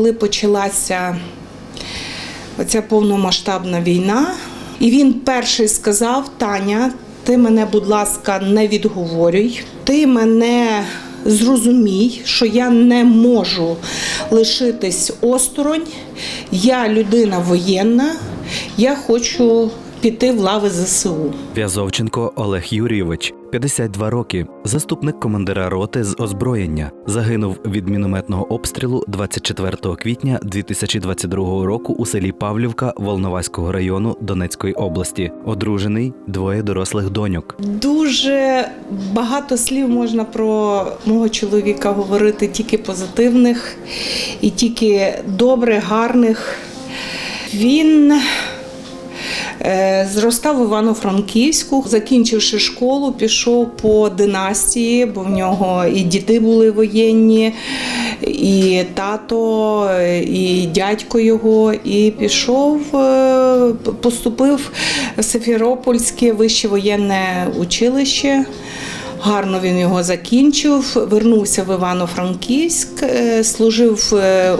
коли почалася ця повномасштабна війна, і він перший сказав: Таня, ти мене, будь ласка, не відговорюй, ти мене зрозумій, що я не можу лишитись осторонь. Я людина воєнна, я хочу піти в лави ЗСУ. В'язовченко Олег Юрійович, 52 роки, заступник командира роти з озброєння, загинув від мінометного обстрілу 24 квітня 2022 року у селі Павлівка Волноваського району Донецької області. Одружений, двоє дорослих доньок. Дуже багато слів можна про мого чоловіка говорити, тільки позитивних і тільки добре, гарних. Він зростав в Івано-Франківську, закінчивши школу, пішов по династії, бо в нього і діти були воєнні, і тато, і дядько його, і пішов, е, поступив в Сефіропольське вище воєнне училище. Гарно він його закінчив, вернувся в Івано-Франківськ, е, служив е,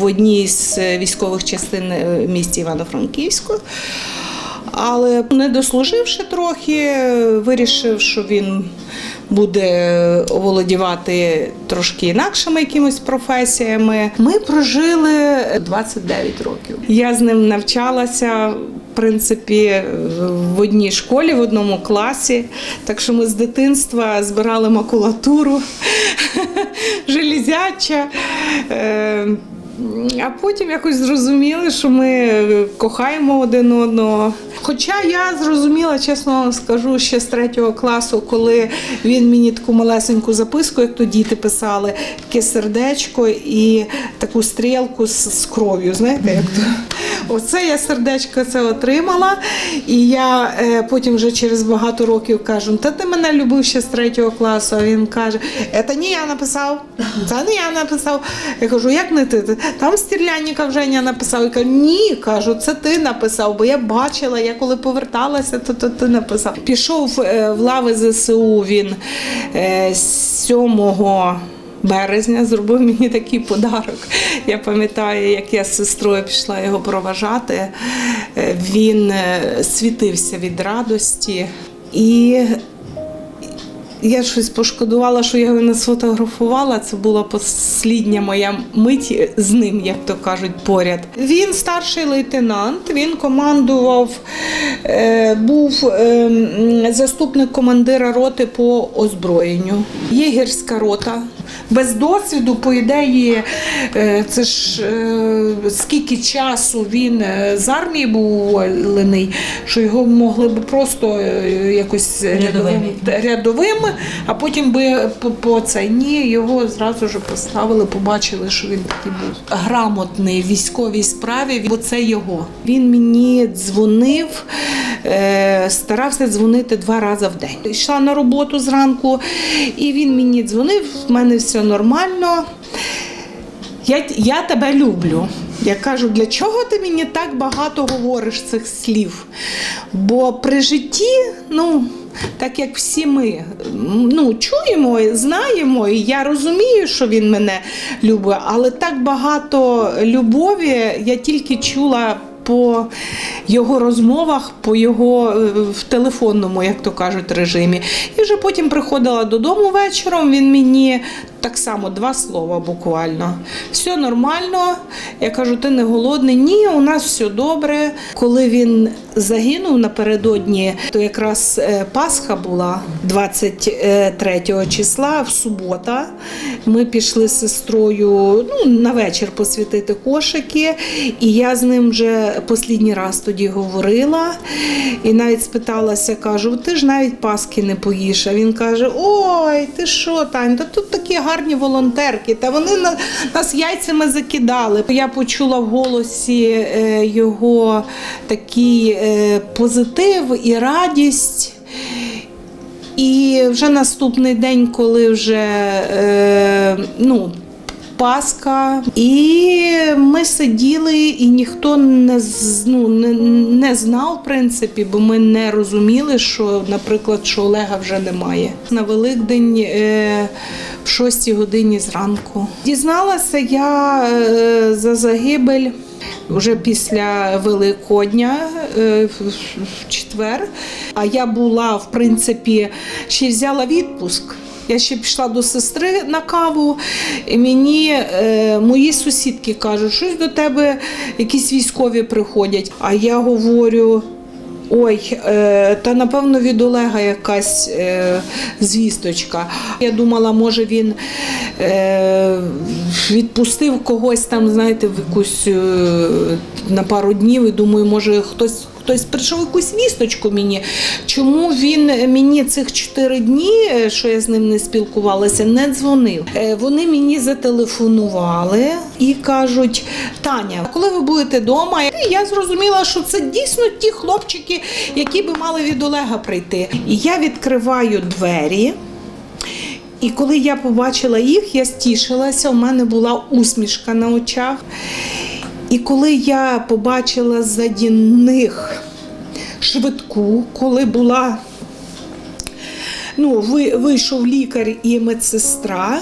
в одній з військових частин е, місті Івано-Франківську. Але не дослуживши трохи, вирішив, що він буде оволодівати трошки інакшими якимись професіями. Ми прожили 29 років. Я з ним навчалася. В принципі, в одній школі, в одному класі. Так що ми з дитинства збирали макулатуру, железяча. А потім якось зрозуміли, що ми кохаємо один одного. Хоча я зрозуміла, чесно вам скажу, ще з третього класу, коли він мені таку малесеньку записку, як то діти писали, таке сердечко і таку стрілку з, з кров'ю. Знаєте, як то? Оце я сердечко це отримала. І я е, потім вже через багато років кажу, та ти мене любив ще з третього класу. А він каже, це не я написав, це не я написав. Я кажу, як не ти? Там Стрілянніка Женя написав. Я кажу, ні, кажу, це ти написав, бо я бачила, я коли поверталася, то, то ти написав. Пішов е, в лави ЗСУ він е, 7 березня зробив мені такий подарок. Я пам'ятаю, як я з сестрою пішла його проважати. Е, Він е, світився від радості. І я щось пошкодувала, що я його не сфотографувала. Це була послідня моя мить з ним, як то кажуть, поряд. Він старший лейтенант, він командував, е, був е, заступник командира роти по озброєнню. Єгерська рота. Без досвіду, по ідеї, е, це ж е, скільки часу він з армії був уволений, що його могли б просто якось рядовим, рядовим а потім би по, по це ні, його зразу ж поставили, побачили, що він такий був грамотний в військовій справі, бо це його. Він мені дзвонив, е, старався дзвонити два рази в день. Йшла на роботу зранку, і він мені дзвонив, в мене все нормально. Я, я тебе люблю. Я кажу, для чого ти мені так багато говориш цих слів? Бо при житті, ну, так як всі ми ну, чуємо, знаємо, і я розумію, що він мене любить, але так багато любові я тільки чула. По його розмовах, по його е, в телефонному, як то кажуть, режимі. І вже потім приходила додому вечором. Він мені так само два слова буквально. Все нормально. Я кажу, ти не голодний? Ні, у нас все добре. Коли він загинув напередодні, то якраз е, Пасха була 23 числа, в субота. Ми пішли з сестрою ну, на вечір посвятити кошики, і я з ним вже останній раз тоді говорила. І навіть спиталася, кажу, ти ж навіть Пасхи не поїш. А він каже: Ой, ти що, Тань, та тут такі гарні волонтерки, та вони на- нас яйцями закидали. Я почула в голосі е, його такий е, позитив і радість. І вже наступний день, коли вже е, ну, Пасха, і ми сиділи, і ніхто не, ну, не, не знав, в принципі, бо ми не розуміли, що, наприклад, що Олега вже немає. На Великдень е, в 6 годині зранку. Дізналася я е, за загибель. Вже після Великодня е, в четвер. А я була, в принципі, ще взяла відпуск. Я ще пішла до сестри на каву, і мені е, мої сусідки кажуть, щось до тебе якісь військові приходять. А я говорю. Ой, е, та напевно від Олега якась е, звісточка. Я думала, може він е, відпустив когось там, знаєте, в якусь на пару днів. І думаю, може хтось. Хтось прийшов якусь вісточку мені. Чому він мені цих чотири дні, е, що я з ним не спілкувалася, не дзвонив? Е, Вони мені зателефонували і кажуть: Таня, коли ви будете вдома? Я зрозуміла, що це дійсно ті хлопчики, які би мали від Олега прийти. І я відкриваю двері. І коли я побачила їх, я стішилася, у мене була усмішка на очах. І коли я побачила ззаді них швидку, коли була, ну, вийшов лікар і медсестра,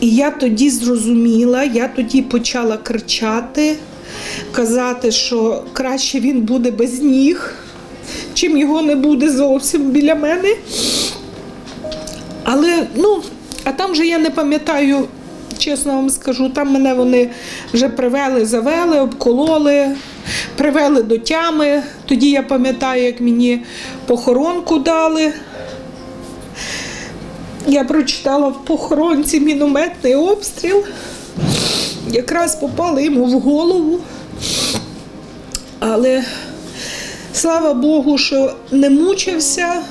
і я тоді зрозуміла, я тоді почала кричати, казати, що краще він буде без ніг, чим його не буде зовсім біля мене. Але ну, а там же я не пам'ятаю, чесно вам скажу, там мене вони вже привели, завели, обкололи, привели до тями. Тоді я пам'ятаю, як мені похоронку дали. Я прочитала в похоронці мінометний обстріл. Якраз попали йому в голову. Але слава Богу, що не мучився.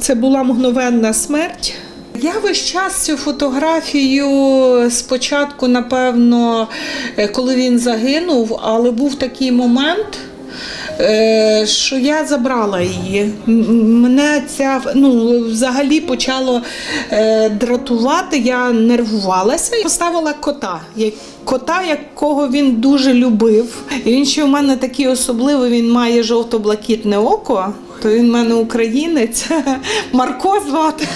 Це була мгновенна смерть. Я весь час цю фотографію спочатку, напевно, е, коли він загинув, але був такий момент. е, Що я забрала її. Мене ця ну, взагалі почало е, дратувати, я нервувалася і поставила кота. Кота, якого він дуже любив. І він ще в мене такий особливий, він має жовто-блакитне око. То він в мене українець, Марко звати.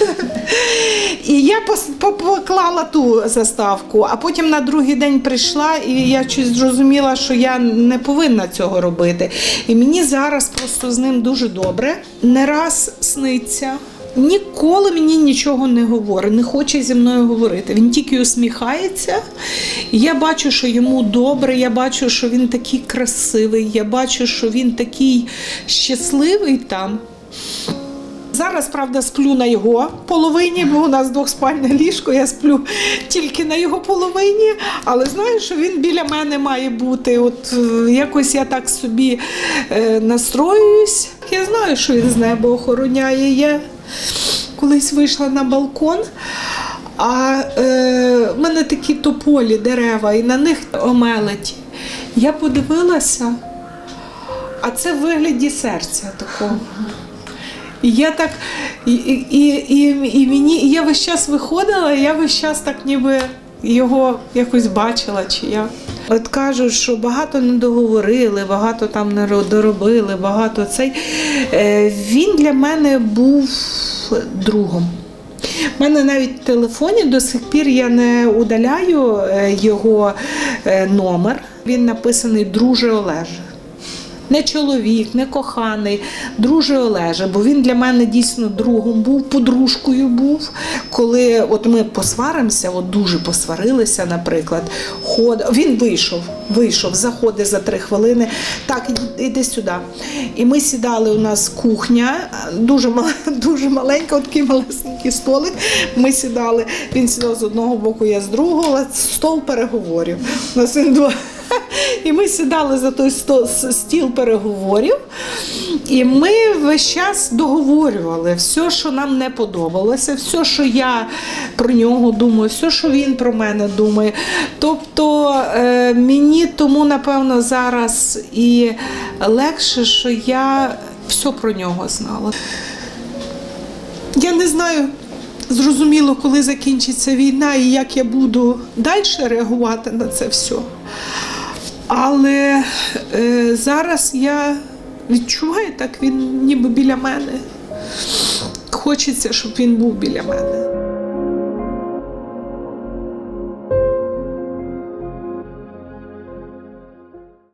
І я поклала ту заставку, а потім на другий день прийшла, і я щось зрозуміла, що я не повинна цього робити. І мені зараз просто з ним дуже добре. Не раз сниться. Ніколи мені нічого не говорить, не хоче зі мною говорити. Він тільки усміхається. Я бачу, що йому добре, я бачу, що він такий красивий, я бачу, що він такий щасливий там. Зараз, правда, сплю на його половині, бо у нас двохспальне ліжко, я сплю тільки на його половині, але знаю, що він біля мене має бути. От е, якось я так собі е, настроююсь. Я знаю, що він з неба охороняє. Я колись вийшла на балкон, а е, в мене такі тополі дерева, і на них омелеті. Я подивилася, а це в вигляді серця такого. І я так, і, і, і, і, мені, і я весь час виходила, і я весь час так ніби його якось бачила чи як. От кажуть, що багато не договорили, багато там не доробили, багато цей. Е, Він для мене був другом. У мене навіть в телефоні до сих пір я не удаляю е, його е, номер. Він написаний Друже Олеже. Не чоловік, не коханий, друже Олеже, бо він для мене дійсно другом був, подружкою був. Коли от ми посваримося, от дуже посварилися, наприклад, ход... він вийшов, вийшов, заходить за три хвилини. Так, іди, сюди. І ми сідали, у нас кухня, дуже, мал- дуже маленька, такий малесенький столик. Ми сідали, він сідав з одного боку, я з другого, стол переговорів. У нас він два. І ми сідали за той сто- стіл переговорів, і ми весь час договорювали все, що нам не подобалося, все, що я про нього думаю, все, що він про мене думає. Тобто е, мені тому, напевно, зараз і легше, що я все про нього знала. Я не знаю, зрозуміло, коли закінчиться війна і як я буду далі реагувати на це все. Але е, зараз я відчуваю так, він ніби біля мене. Хочеться, щоб він був біля мене.